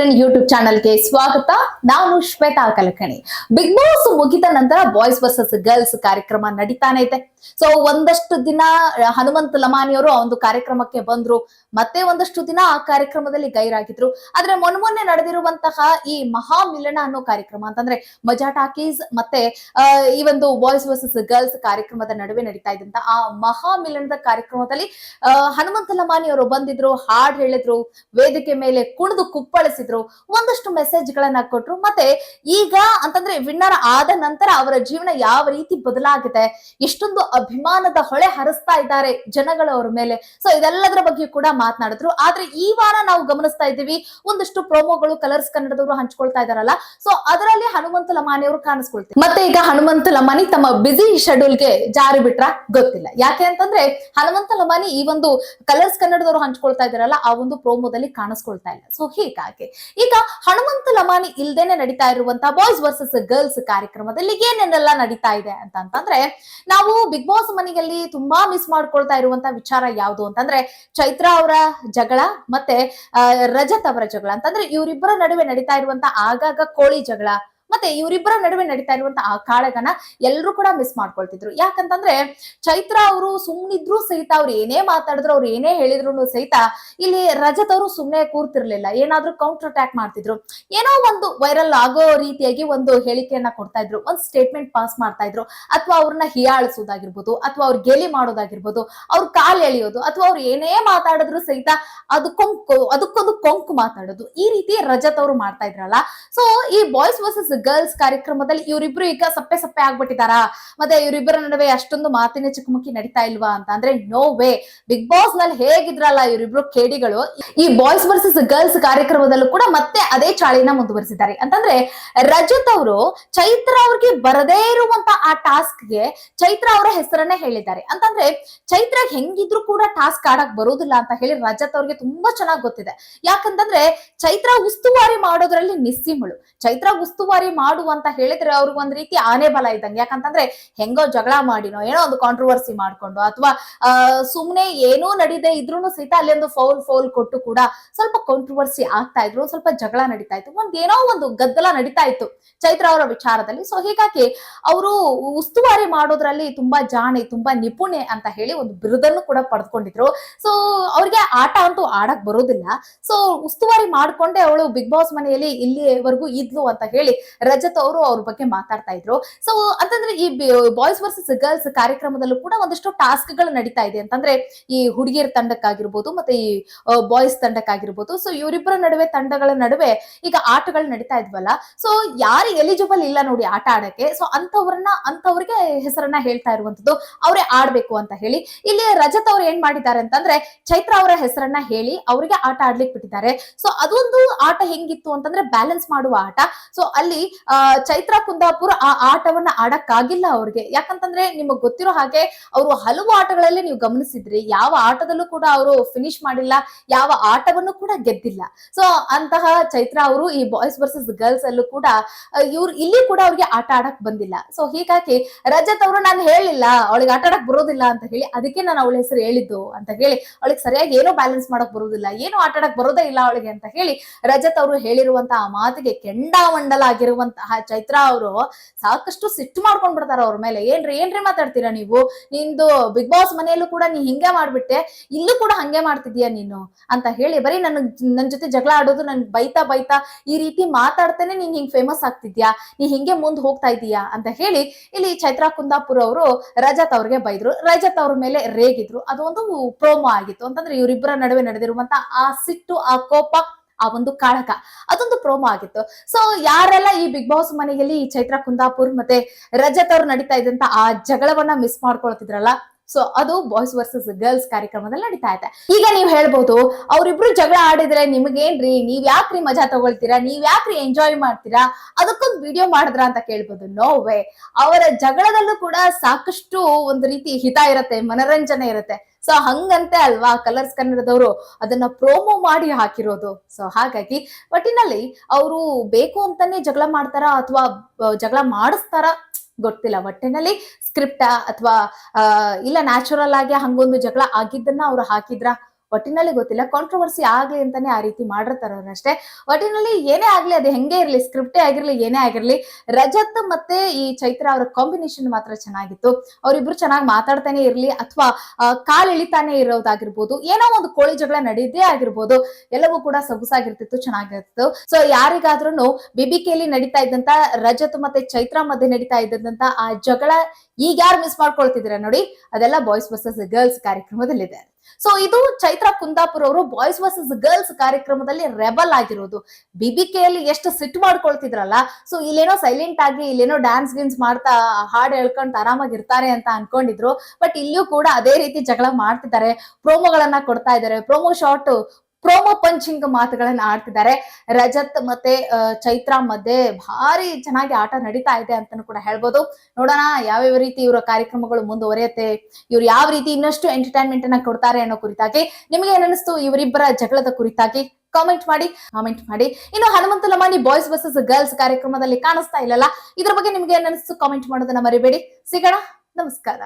Kiran YouTube ಚಾನಲ್ಗೆ ಸ್ವಾಗತ. ನಾನು ಶ್ವೇತಾ ಕಲಕಣಿ. ಬಿಗ್ ಬಾಸ್ ಮುಗಿದ ನಂತರ ಬಾಯ್ಸ್ ವರ್ಸಸ್ ಗರ್ಲ್ಸ್ ಕಾರ್ಯಕ್ರಮ ನಡೀತಾನೆ ಇದೆ. ಸೊ ಒಂದಷ್ಟು ದಿನ, ಹನುಮಂತ್ ಲಮಾನಿ ಅವರು ಆ ಒಂದು ಕಾರ್ಯಕ್ರಮಕ್ಕೆ ಬಂದ್ರು. ಮತ್ತೆ ಒಂದಷ್ಟು ದಿನ ಆ ಕಾರ್ಯಕ್ರಮದಲ್ಲಿ ಗೈರಾಗಿದ್ರು. ಆದ್ರೆ ಮೊನ್ನೆ ನಡೆದಿರುವಂತಹ ಈ ಮಹಾ ಮಿಲನ ಅನ್ನೋ ಕಾರ್ಯಕ್ರಮ ಅಂತಂದ್ರೆ ಮಜಾ ಟಾಕೀಸ್ ಮತ್ತೆ ಈ ಒಂದು ಬಾಯ್ಸ್ ವರ್ಸಸ್ ಗರ್ಲ್ಸ್ ಕಾರ್ಯಕ್ರಮದ ನಡುವೆ ನಡೀತಾ ಇದ್ದಂತ ಆ ಮಹಾ ಮಿಲನದ ಕಾರ್ಯಕ್ರಮದಲ್ಲಿ ಹನುಮಂತ ಲಮಾನಿ ಅವರು ಬಂದಿದ್ರು, ಹಾಡ್ ಹೇಳಿದ್ರು, ವೇದಿಕೆ ಮೇಲೆ ಕುಣಿದು ಕುಪ್ಪಳಿಸಿದ್ರು. ಒಂದಷ್ಟು ಮೆಸೇಜ್ ಗಳನ್ನ ಕೊಟ್ರು. ಮತ್ತೆ ಈಗ ಅಂತಂದ್ರೆ ವಿನ್ನರ್ ಆದ ನಂತರ ಅವರ ಜೀವನ ಯಾವ ರೀತಿ ಬದಲಾಗಿದೆ, ಎಷ್ಟೊಂದು ಅಭಿಮಾನದ ಹೊಳೆ ಹರಿಸ್ತಾ ಇದ್ದಾರೆ ಜನಗಳು ಅವ್ರ ಮೇಲೆ. ಸೊ ಇದೆಲ್ಲದರ ಬಗ್ಗೆ ಕೂಡ ಮಾತನಾಡಿದ್ರು. ಆದ್ರೆ ಈ ವಾರ ನಾವು ಗಮನಿಸ್ತಾ ಇದ್ದೀವಿ, ಒಂದಷ್ಟು ಪ್ರೋಮೋಗಳು ಕಲರ್ಸ್ ಕನ್ನಡದವರು ಹಂಚ್ಕೊಳ್ತಾ ಇದಾರಲ್ಲ ಸೊ ಅದರಲ್ಲಿ ಹನುಮಂತ ಲಮಾನಿ ಅವರು ಕಾಣಿಸ್ಕೊಳ್ತಾರೆ. ಮತ್ತೆ ಈಗ ಹನುಮಂತ ಲಮಾನಿ ತಮ್ಮ ಬಿಸಿ ಶೆಡ್ಯೂಲ್ಗೆ ಜಾರಿ ಬಿಟ್ರ ಗೊತ್ತಿಲ್ಲ. ಯಾಕೆ ಅಂತಂದ್ರೆ ಹನುಮಂತ ಲಮಾನಿ ಈ ಒಂದು ಕಲರ್ಸ್ ಕನ್ನಡದವರು ಹಂಚ್ಕೊಳ್ತಾ ಇದಾರಲ್ಲ ಆ ಒಂದು ಪ್ರೋಮೋದಲ್ಲಿ ಕಾಣಿಸ್ಕೊಳ್ತಾ ಇಲ್ಲ. ಸೊ ಹೀಗಾಗಿ ಈಗ ಹನುಮಂತ ಲಮಾನಿ ಇಲ್ದೇನೆ ನಡೀತಾ ಇರುವಂತಹ ಬಾಯ್ಸ್ ವರ್ಸಸ್ ಗರ್ಲ್ಸ್ ಕಾರ್ಯಕ್ರಮದಲ್ಲಿ ಏನೇನೆಲ್ಲ ನಡೀತಾ ಇದೆ ಅಂತ ಅಂತಂದ್ರೆ, ನಾವು ಬಿಗ್ ಬಾಸ್ ಮನೆಯಲ್ಲಿ ತುಂಬಾ ಮಿಸ್ ಮಾಡ್ಕೊಳ್ತಾ ಇರುವಂತ ವಿಚಾರ ಯಾವುದು ಅಂತಂದ್ರೆ, ಚೈತ್ರ ಅವರ ಜಗಳ ಮತ್ತೆ ರಜತ್ ಅವರ ಜಗಳ. ಅಂತಂದ್ರೆ ಇವರಿಬ್ಬರ ನಡುವೆ ನಡೀತಾ ಇರುವಂತ ಆಗಾಗ ಕೋಳಿ ಜಗಳ ಮತ್ತೆ ಇವರಿಬ್ಬರ ನಡುವೆ ನಡೀತಾ ಇರುವಂತ ಆ ಕಾಳಗನ ಎಲ್ಲರೂ ಕೂಡ ಮಿಸ್ ಮಾಡ್ಕೊಳ್ತಿದ್ರು. ಯಾಕಂತಂದ್ರೆ ಚೈತ್ರ ಅವರು ಸುಮ್ನಿದ್ರು ಸಹಿತ ಅವ್ರು ಏನೇ ಮಾತಾಡಿದ್ರು, ಅವ್ರು ಏನೇ ಹೇಳಿದ್ರು ಸಹಿತ ಇಲ್ಲಿ ರಜತ್ ಅವರು ಸುಮ್ನೆ ಕೂರ್ತಿರ್ಲಿಲ್ಲ. ಏನಾದ್ರೂ ಕೌಂಟರ್ ಅಟ್ಯಾಕ್ ಮಾಡ್ತಿದ್ರು. ಏನೋ ಒಂದು ವೈರಲ್ ಆಗೋ ರೀತಿಯಾಗಿ ಒಂದು ಹೇಳಿಕೆಯನ್ನ ಕೊಡ್ತಾ ಇದ್ರು. ಒಂದು ಸ್ಟೇಟ್ಮೆಂಟ್ ಪಾಸ್ ಮಾಡ್ತಾ ಇದ್ರು. ಅಥವಾ ಅವ್ರನ್ನ ಹಿಯಾಳಿಸೋದಾಗಿರ್ಬೋದು, ಅಥವಾ ಅವ್ರ ಗೆಲಿ ಮಾಡೋದಾಗಿರ್ಬೋದು, ಅವ್ರ ಕಾಲ್ ಎಳೆಯೋದು, ಅಥವಾ ಅವ್ರು ಏನೇ ಮಾತಾಡಿದ್ರು ಸಹಿತ ಅದು ಕೊಂಕು, ಅದಕ್ಕೊಂದು ಕೊಂಕು ಮಾತಾಡೋದು. ಈ ರೀತಿ ರಜತ್ ಅವರು ಮಾಡ್ತಾ ಇದ್ರಲ್ಲ. ಸೊ ಈ ಬಾಯ್ಸ್ ವರ್ಸಸ್ ಗರ್ಲ್ಸ್ ಕಾರ್ಯಕ್ರಮದಲ್ಲಿ ಇವರಿಬ್ರು ಈಗ ಸಪ್ಪೆ ಸಪ್ಪೆ ಆಗ್ಬಿಟ್ಟಿದಾರ? ಮತ್ತೆ ಇವರಿಬ್ಬರ ನಡುವೆ ಅಷ್ಟೊಂದು ಮಾತಿನ ಚಿಕ್ಕಮುಕ್ಕಿ ನಡೀತಾ ಇಲ್ವಾ ಅಂತ ಅಂದ್ರೆ ನೋ ವೇ ಬಿಗ್ ಬಾಸ್ನಲ್ಲಿ ಹೇಗಿದ್ರಲ್ಲ ಇವರಿಬ್ರು ಕೇಡಿಗಳು? ಈ ಬಾಯ್ಸ್ ವರ್ಸಸ್ ಗರ್ಲ್ಸ್ ಕಾರ್ಯಕ್ರಮದಲ್ಲೂ ಕೂಡ ಮತ್ತೆ ಅದೇ ಚಾಳಿನ ಮುಂದುವರಿಸಿದ್ದಾರೆ. ಅಂತಂದ್ರೆ ರಜತ್ ಅವರು ಚೈತ್ರ ಅವ್ರಿಗೆ ಬರದೇ ಇರುವಂತ ಆ ಟಾಸ್ಕ್ಗೆ ಚೈತ್ರ ಅವರ ಹೆಸರನ್ನೇ ಹೇಳಿದ್ದಾರೆ. ಅಂತಂದ್ರೆ ಚೈತ್ರ ಹೆಂಗಿದ್ರು ಕೂಡ ಟಾಸ್ಕ್ ಆಡಕ್ ಬರೋದಿಲ್ಲ ಅಂತ ಹೇಳಿ ರಜತ್ ಅವ್ರಿಗೆ ತುಂಬಾ ಚೆನ್ನಾಗಿ ಗೊತ್ತಿದೆ. ಯಾಕಂತಂದ್ರೆ ಚೈತ್ರ ಉಸ್ತುವಾರಿ ಮಾಡೋದ್ರಲ್ಲಿ ನಿಸ್ಸಿಮಳು ಚೈತ್ರ ಉಸ್ತುವಾರಿ ಮಾಡು ಅಂತ ಹೇಳಿದ್ರೆ ಅವ್ರಿಗೆ ಒಂದ್ ರೀತಿ ಆನೆ ಬಲ ಇದ್ದಂಗೆ. ಯಾಕಂತಂದ್ರೆ ಹೆಂಗೋ ಜಗಳ ಮಾಡಿನೋ, ಏನೋ ಒಂದು ಕಾಂಟ್ರವರ್ಸಿ ಮಾಡ್ಕೊಂಡು ಅಥವಾ ಸುಮ್ನೆ ಏನೂ ನಡೀದೆ ಇದ್ರು ಸಹಿತ ಅಲ್ಲಿ ಒಂದು ಫೌಲ್ ಫೌಲ್ ಕೊಟ್ಟು ಕೂಡ ಸ್ವಲ್ಪ ಕಾಂಟ್ರವರ್ಸಿ ಆಗ್ತಾ ಇದ್ರು, ಸ್ವಲ್ಪ ಜಗಳ ನಡೀತಾ ಇತ್ತು. ಒಂದ್ ಏನೋ ಒಂದು ಗದ್ದಲ ನಡೀತಾ ಇತ್ತು ಚೈತ್ರ ಅವರ ವಿಚಾರದಲ್ಲಿ. ಸೊ ಹೀಗಾಗಿ ಅವರು ಉಸ್ತುವಾರಿ ಮಾಡೋದ್ರಲ್ಲಿ ತುಂಬಾ ಜಾಣೆ, ತುಂಬಾ ನಿಪುಣೆ ಅಂತ ಹೇಳಿ ಒಂದು ಬಿರುದನ್ನು ಕೂಡ ಪಡೆದುಕೊಂಡಿದ್ರು ಸೊ ಅವ್ರಿಗೆ ಆಟ ಅಂತೂ ಆಡಕ್ ಬರೋದಿಲ್ಲ. ಸೊ ಉಸ್ತುವಾರಿ ಮಾಡ್ಕೊಂಡೆ ಅವಳು ಬಿಗ್ ಬಾಸ್ ಮನೆಯಲ್ಲಿ ಇಲ್ಲಿವರೆಗೂ ಇದ್ಲು ಅಂತ ಹೇಳಿ ರಜತ್ ಅವರು ಅವ್ರ ಬಗ್ಗೆ ಮಾತಾಡ್ತಾ ಇದ್ರು. ಸೊ ಅಂತಂದ್ರೆ ಈ ಬಾಯ್ಸ್ ವರ್ಸಸ್ ಗರ್ಲ್ಸ್ ಕಾರ್ಯಕ್ರಮದಲ್ಲೂ ಕೂಡ ಒಂದಷ್ಟು ಟಾಸ್ಕ್ಗಳು ನಡೀತಾ ಇದೆ. ಅಂತಂದ್ರೆ ಈ ಹುಡುಗಿಯರ ತಂಡಕ್ಕಾಗಿರ್ಬೋದು, ಮತ್ತೆ ಈ ಬಾಯ್ಸ್ ತಂಡಕ್ಕಾಗಿರ್ಬೋದು. ಸೊ ಇವರಿಬ್ಬರ ನಡುವೆ ತಂಡಗಳ ನಡುವೆ ಈಗ ಆಟಗಳು ನಡೀತಾ ಇದ್ವಲ್ಲ. ಸೊ ಯಾರು ಎಲಿಜಿಬಲ್ ಇಲ್ಲ ನೋಡಿ ಆಟ ಆಡಕ್ಕೆ. ಸೊ ಅಂತವ್ರನ್ನ ಅಂತವ್ರಿಗೆ ಹೆಸರನ್ನ ಹೇಳ್ತಾ ಇರುವಂತದ್ದು ಅವರೇ ಆಡ್ಬೇಕು ಅಂತ ಹೇಳಿ. ಇಲ್ಲಿ ರಜತ್ ಅವ್ರು ಏನ್ ಮಾಡಿದ್ದಾರೆ ಅಂತಂದ್ರೆ ಚೈತ್ರ ಅವರ ಹೆಸರನ್ನ ಹೇಳಿ ಅವರಿಗೆ ಆಟ ಆಡ್ಲಿಕ್ಕೆ ಬಿಟ್ಟಿದ್ದಾರೆ. ಸೊ ಅದೊಂದು ಆಟ ಹೆಂಗಿತ್ತು ಅಂತಂದ್ರೆ ಬ್ಯಾಲೆನ್ಸ್ ಮಾಡುವ ಆಟ. ಸೊ ಅಲ್ಲಿ ಚೈತ್ರ ಕುಂದಾಪುರ ಆ ಆಟವನ್ನ ಆಡಕ್ಕಾಗಿಲ್ಲ ಅವ್ರಿಗೆ. ಯಾಕಂತಂದ್ರೆ ನಿಮಗ್ ಗೊತ್ತಿರೋ ಹಾಗೆ ಅವರು ಹಲವು ಆಟಗಳಲ್ಲಿ ನೀವು ಗಮನಿಸಿದ್ರಿ. ಯಾವ ಆಟದಲ್ಲೂ ಕೂಡ ಅವರು ಫಿನಿಶ್ ಮಾಡಿಲ್ಲ, ಯಾವ ಆಟವನ್ನು ಕೂಡ ಗೆದ್ದಿಲ್ಲ. ಸೊ ಅಂತಹ ಚೈತ್ರ ಅವರು ಈ ಬಾಯ್ಸ್ ವರ್ಸಸ್ ಗರ್ಲ್ಸ್ ಅಲ್ಲೂ ಕೂಡ ಇವ್ರು ಇಲ್ಲಿ ಕೂಡ ಅವ್ರಿಗೆ ಆಟ ಆಡಕ್ ಬಂದಿಲ್ಲ. ಸೊ ಹೀಗಾಗಿ ರಜತ್ ಅವರು ನಾನು ಹೇಳಿಲ್ಲ, ಅವಳಿಗೆ ಆಟ ಆಡಕ್ ಬರೋದಿಲ್ಲ ಅಂತ ಹೇಳಿ, ಅದಕ್ಕೆ ನಾನು ಅವಳ ಹೆಸರು ಹೇಳಿದ್ದು ಅಂತ ಹೇಳಿ, ಅವಳಿಗೆ ಸರಿಯಾಗಿ ಏನೋ ಬ್ಯಾಲೆನ್ಸ್ ಮಾಡಕ್ ಬರೋದಿಲ್ಲ, ಏನು ಆಟ ಆಡಕ್ ಬರೋದೇ ಇಲ್ಲ ಅವಳಿಗೆ ಅಂತ ಹೇಳಿ ರಜತ್ ಅವರು ಹೇಳಿರುವಂತಹ ಮಾತಿಗೆ ಕೆಂಡಾಮಂಡಲ ಆಗಿರುವಂತಹ ಚೈತ್ರ ಅವರು ಸಾಕಷ್ಟು ಸಿಟ್ಟು ಮಾಡ್ಕೊಂಡ್ ಬಿಡ್ತಾರ ಅವ್ರ ಮೇಲೆ. ಏನ್ರಿ ಏನ್ರಿ ಮಾತಾಡ್ತೀರಾ ನೀವು? ನಿಂದು ಬಿಗ್ ಬಾಸ್ ಮನೆಯಲ್ಲೂ ಕೂಡ ನೀ ಹಿಂಗೆ ಮಾಡ್ಬಿಟ್ಟೆ, ಇಲ್ಲೂ ಕೂಡ ಹಂಗೆ ಮಾಡ್ತಿದ್ಯಾ ನೀನು ಅಂತ ಹೇಳಿ ಬರೀ ನನ್ ನನ್ ಜೊತೆ ಜಗಳ ಆಡೋದು, ನನ್ ಬೈತಾ ಬೈತಾ ಈ ರೀತಿ ಮಾತಾಡ್ತಾನೆ ನೀನ್ ಹಿಂಗ್ ಫೇಮಸ್ ಆಗ್ತಿದ್ಯಾ? ನೀ ಹಿಂಗೆ ಮುಂದ್ ಹೋಗ್ತಾ ಇದೀಯಾ? ಅಂತ ಹೇಳಿ ಇಲ್ಲಿ ಚೈತ್ರಾ ಕುಂದಾಪುರ ಅವರು ರಜತ್ ಅವ್ರಿಗೆ ಬೈದ್ರು. ರಜತ್ ಅವ್ರ ಮೇಲೆ ರೇಗಿದ್ರು. ಅದು ಒಂದು ಪ್ರೋಮೋ ಆಗಿತ್ತು. ಅಂತಂದ್ರೆ ಇವರಿಬ್ಬರ ನಡುವೆ ನಡೆದಿರುವಂತ ಆ ಸಿಟ್ಟು, ಆ ಕೋಪ ಆ ಒಂದು ಕಾಳಕ ಅದೊಂದು ಪ್ರೋಮೋ ಆಗಿತ್ತು. ಸೊ ಯಾರೆಲ್ಲ ಈ ಬಿಗ್ ಬಾಸ್ ಮನೆಯಲ್ಲಿ ಚೈತ್ರ ಕುಂದಾಪುರ್ ಮತ್ತೆ ರಜತ್ ಅವ್ರು ನಡೀತಾ ಇದ್ದಂತ ಆ ಜಗಳವನ್ನ ಮಿಸ್ ಮಾಡ್ಕೊಳ್ತಿದ್ರಲ್ಲ ಸೊ ಅದು ಬಾಯ್ಸ್ ವರ್ಸಸ್ ಗರ್ಲ್ಸ್ ಕಾರ್ಯಕ್ರಮದಲ್ಲಿ ನಡೀತಾ ಇದೆ. ಈಗ ನೀವು ಹೇಳ್ಬೋದು, ಅವರಿಬ್ರು ಜಗಳ ಆಡಿದ್ರೆ ನಿಮಗೇನ್ರಿ? ನೀವ್ ಯಾಕ್ರಿ ಮಜಾ ತಗೊಳ್ತೀರಾ? ನೀವ್ ಯಾಕ್ರಿ ಎಂಜಾಯ್ ಮಾಡ್ತೀರಾ? ಅದಕ್ಕೊಂದು ವಿಡಿಯೋ ಮಾಡಿದ್ರ ಅಂತ ಕೇಳ್ಬೋದು. ನೋ ವೇ ಅವರ ಜಗಳದಲ್ಲೂ ಕೂಡ ಸಾಕಷ್ಟು ಒಂದು ರೀತಿ ಹಿತ ಇರತ್ತೆ, ಮನರಂಜನೆ ಇರುತ್ತೆ. ಸೊ ಹಂಗಂತೆ ಅಲ್ವಾ? ಕಲರ್ಸ್ ಕನ್ನಡದವರು ಅದನ್ನ ಪ್ರೋಮೋ ಮಾಡಿ ಹಾಕಿರೋದು. ಸೊ ಹಾಗಾಗಿ ಒಟ್ಟಿನಲ್ಲಿ ಅವರು ಬೇಕು ಅಂತಾನೆ ಜಗಳ ಮಾಡ್ತಾರ ಅಥವಾ ಜಗಳ ಮಾಡಿಸ್ತಾರ? ಗೊತ್ತಿಲ್ಲ. ಒಟ್ಟಿನಲ್ಲಿ ಸ್ಕ್ರಿಪ್ಟ ಅಥವಾ ಇಲ್ಲ ನ್ಯಾಚುರಲ್ ಆಗಿ ಹಂಗೊಂದು ಜಗಳ ಆಗಿದ್ದನ್ನ ಅವ್ರು ಹಾಕಿದ್ರ? ಒಟ್ಟಿನಲ್ಲಿ ಗೊತ್ತಿಲ್ಲ. ಕಾಂಟ್ರವರ್ಸಿ ಆಗ್ಲಿ ಅಂತಾನೆ ಆ ರೀತಿ ಮಾಡಿರ್ತಾರ ಅಷ್ಟೇ ಒಟ್ಟಿನಲ್ಲಿ ಏನೇ ಆಗ್ಲಿ, ಅದು ಹೆಂಗೆ ಇರ್ಲಿ ಸ್ಕ್ರಿಪ್ಟೇ ಆಗಿರ್ಲಿ, ಏನೇ ಆಗಿರ್ಲಿ, ರಜತ್ ಮತ್ತೆ ಈ ಚೈತ್ರ ಅವರ ಕಾಂಬಿನೇಷನ್ ಮಾತ್ರ ಚೆನ್ನಾಗಿತ್ತು. ಅವರಿಬ್ರು ಚೆನ್ನಾಗಿ ಮಾತಾಡ್ತಾನೆ ಇರ್ಲಿ, ಅಥವಾ ಕಾಲ್ ಇಳಿತಾನೆ ಇರೋದಾಗಿರ್ಬೋದು, ಏನೋ ಒಂದು ಕೋಳಿ ಜಗಳ ನಡೆಯದೇ ಆಗಿರ್ಬೋದು, ಎಲ್ಲವೂ ಕೂಡ ಸೊಗಸಾಗಿರ್ತಿತ್ತು, ಚೆನ್ನಾಗಿರ್ತಿತ್ತು. ಸೊ ಯಾರಿಗಾದ್ರೂ ಬಿಬಿಕೆಯಲ್ಲಿ ನಡೀತಾ ಇದ್ದಂತ, ರಜತ್ ಮತ್ತೆ ಚೈತ್ರ ಮಧ್ಯೆ ನಡೀತಾ ಇದ್ದಂತ ಆ ಜಗಳ ಈಗ ಯಾರು ಮಿಸ್ ಮಾಡ್ಕೊಳ್ತಿದ್ರೆ ನೋಡಿ. ಅದೆಲ್ಲ ಬಾಯ್ಸ್ ವರ್ಸಸ್ ಗರ್ಲ್ಸ್ ಕಾರ್ಯಕ್ರಮದಲ್ಲಿದೆ. ಸೊ ಇದು ಚೈತ್ರ ಕುಂದಾಪುರ್ ಅವರು ಬಾಯ್ಸ್ ವರ್ಸಸ್ ಗರ್ಲ್ಸ್ ಕಾರ್ಯಕ್ರಮದಲ್ಲಿ ರೆಬಲ್ ಆಗಿರೋದು. ಬಿಬಿಕೆಯಲ್ಲಿ ಎಷ್ಟು ಸಿಟ್ ಮಾಡ್ಕೊಳ್ತಿದ್ರಲ್ಲ ಸೊ ಇಲ್ಲೇನೋ ಸೈಲೆಂಟ್ ಆಗಿ, ಇಲ್ಲೇನೋ ಡ್ಯಾನ್ಸ್ ಗಿನ್ಸ್ ಮಾಡ್ತಾ, ಹಾಡು ಹೇಳ್ಕೊಂಡು ಆರಾಮಾಗಿ ಇರ್ತಾರೆ ಅಂತ ಅನ್ಕೊಂಡಿದ್ರು. ಬಟ್ ಇಲ್ಲಿಯೂ ಕೂಡ ಅದೇ ರೀತಿ ಜಗಳ ಮಾಡ್ತಿದ್ದಾರೆ. ಪ್ರೋಮೋಗಳನ್ನ ಕೊಡ್ತಾ ಇದ್ದಾರೆ. ಪ್ರೋಮೋ ಶಾಟ್ ಪ್ರೋಮೋ ಪಂಚಿಂಗ್ ಮಾತುಗಳನ್ನ ಆಡ್ತಿದ್ದಾರೆ. ರಜತ್ ಮತ್ತೆ ಚೈತ್ರ ಮಧ್ಯೆ ಭಾರಿ ಚೆನ್ನಾಗಿ ಆಟ ನಡೀತಾ ಇದೆ ಅಂತಾನು ಕೂಡ ಹೇಳ್ಬೋದು. ನೋಡೋಣ ಯಾವ್ಯಾವ ರೀತಿ ಇವರ ಕಾರ್ಯಕ್ರಮಗಳು ಮುಂದುವರಿಯುತ್ತೆ, ಇವ್ರು ಯಾವ ರೀತಿ ಇನ್ನಷ್ಟು ಎಂಟರ್ಟೈನ್ಮೆಂಟ್ ಅನ್ನ ಕೊಡ್ತಾರೆ ಅನ್ನೋ ಕುರಿತಾಗಿ, ನಿಮಗೆ ಏನಿಸ್ತು ಇವರಿಬ್ಬರ ಜಗಳದ ಕುರಿತಾಗಿ ಕಾಮೆಂಟ್ ಮಾಡಿ ಕಾಮೆಂಟ್ ಮಾಡಿ. ಇನ್ನು Hanumantha Lamani boys versus girls ಕಾರ್ಯಕ್ರಮದಲ್ಲಿ ಕಾಣಿಸ್ತಾ ಇಲ್ಲಲ್ಲ, ಇದ್ರ ಬಗ್ಗೆ ನಿಮ್ಗೆ ಏನಿಸ್ತು ಕಾಮೆಂಟ್ ಮಾಡೋದನ್ನ ಮರಿಬೇಡಿ. ಸಿಗೋಣ, ನಮಸ್ಕಾರ.